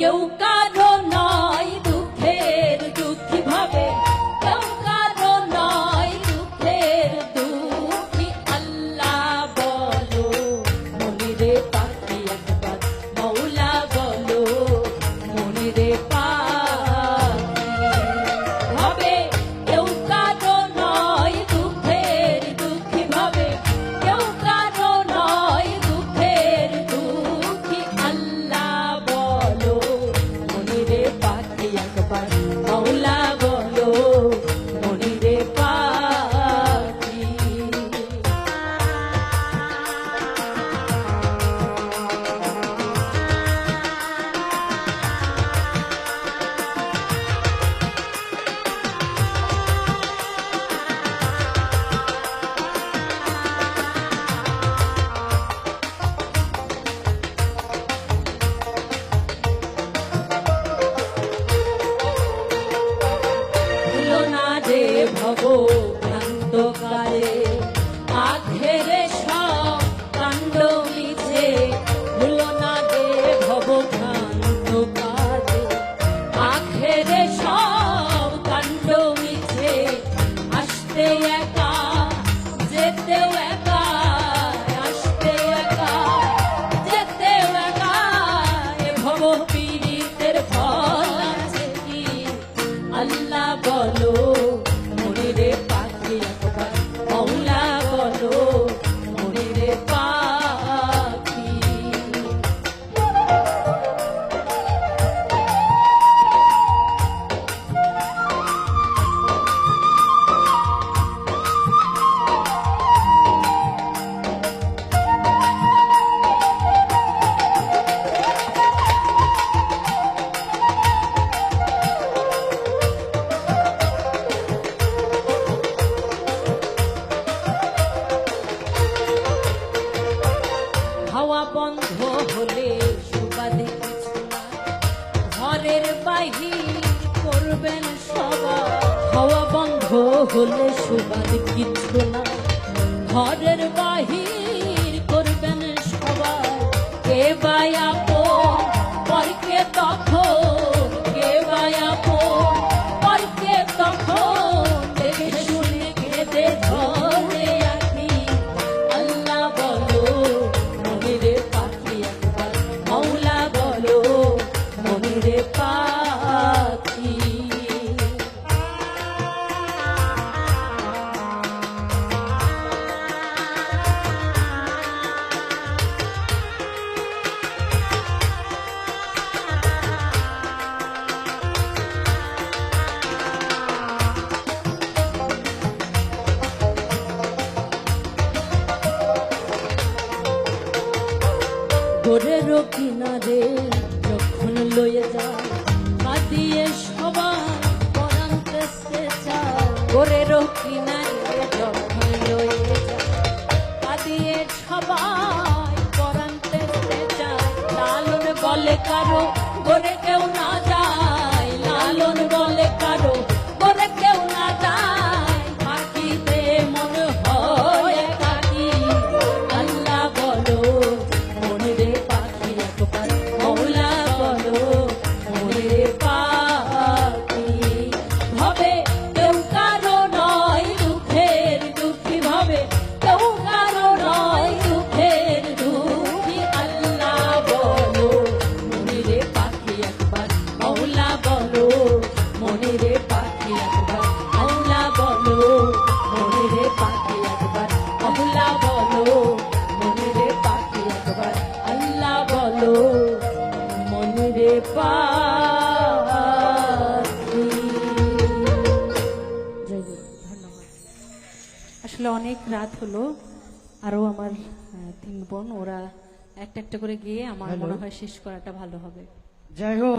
কেউ কারও নয় দুঃখের দুঃখী ভাবে। কেউ কারও নয় দুঃখের দুঃখী, আল্লাহ বলো, মনিরে পাখি একবার, মৌলা বলো, মনিরে পাখি কালে আঘেরে সব কাণ্ড মিছে ভুলো না রে ভব ভ্রান্ত কালে আঘেরে সব কাণ্ড মিছে, আসতে একা, যেতেও একা, আসতে একা, যেতেও একা, এ ভব ফল আছে কি? আল্লাহ বলো। করবেন সবাই হাওয়া বন্ধ হলে সুবাদ কিছু না। ঘরের বাহির গোরের কিনারে যখন লয়ে যায় কাঁদিয়ে সবাই পরান্তে চায় গোরের কিনারে যখন লয়ে যায় কাঁদিয়ে সবাই পরান্তে চায় লালন বলে কারও গোরে কেউ না আসলে অনেক রাত হলো আরও আমার তিন বোন ওরা একটা একটা করে গিয়ে আমার মনে হয় শেষ করাটা ভালো হবে। যাই হোক।